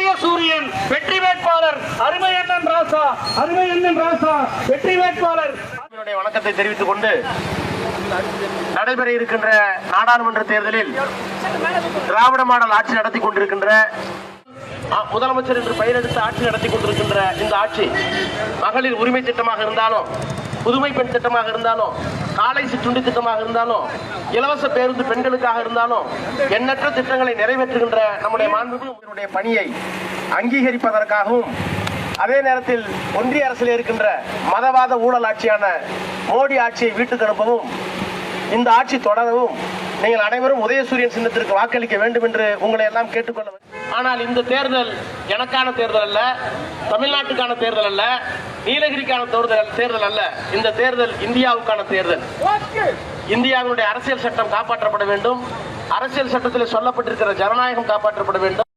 உதயசூரியன் வெற்றி வேட்பாளர் அருமை அண்ணன் ராசா அருமை அண்ணன் ராசா வெற்றி வேட்பாளர். வணக்கத்தை தெரிவித்துக் கொண்டு நடைபெற இருக்கின்ற நாடாளுமன்ற தேர்தலில் திராவிட மாடல் ஆட்சி நடத்தி கொண்டிருக்கின்ற முதலமைச்சர் என்று பெயரெடுத்து ஆட்சி நடத்தி கொண்டிருக்கின்ற இந்த ஆட்சி மகளிர் உரிமை திட்டமாக இருந்தாலும் புதுமை பெண் திட்டமாக இருந்தாலும் காலை சிற்றுண்டி திட்டமாக இருந்தாலும் இலவச பேருந்து பெண்களுக்காக இருந்தாலும் எண்ணற்ற திட்டங்களை நிறைவேற்றுகின்ற நம்முடைய மாண்புகளுடைய பணியை அங்கீகரிப்பதற்காகவும் அதே நேரத்தில் ஒன்றிய அரசில் இருக்கின்ற மதவாத ஊழல் ஆட்சியான மோடி ஆட்சியை வீட்டுக்கு அனுப்பவும் இந்த ஆட்சி தொடரவும் நீங்கள் அனைவரும் உதயசூரியன் சின்னத்திற்கு வாக்களிக்க வேண்டும் என்று உங்களை எல்லாம் கேட்டுக்கொள்ள ஆனால் இந்த தேர்தல் எனக்கான தேர்தல் அல்ல தமிழ்நாட்டுக்கான தேர்தல் அல்ல நீலகிரிக்கான தேர்தல் தேர்தல் அல்ல. இந்த தேர்தல் இந்தியாவுக்கான தேர்தல். இந்தியாவினுடைய அரசியல் சட்டம் காப்பாற்றப்பட வேண்டும். அரசியல் சட்டத்தில் சொல்லப்பட்டிருக்கிற ஜனநாயகம் காப்பாற்றப்பட வேண்டும்.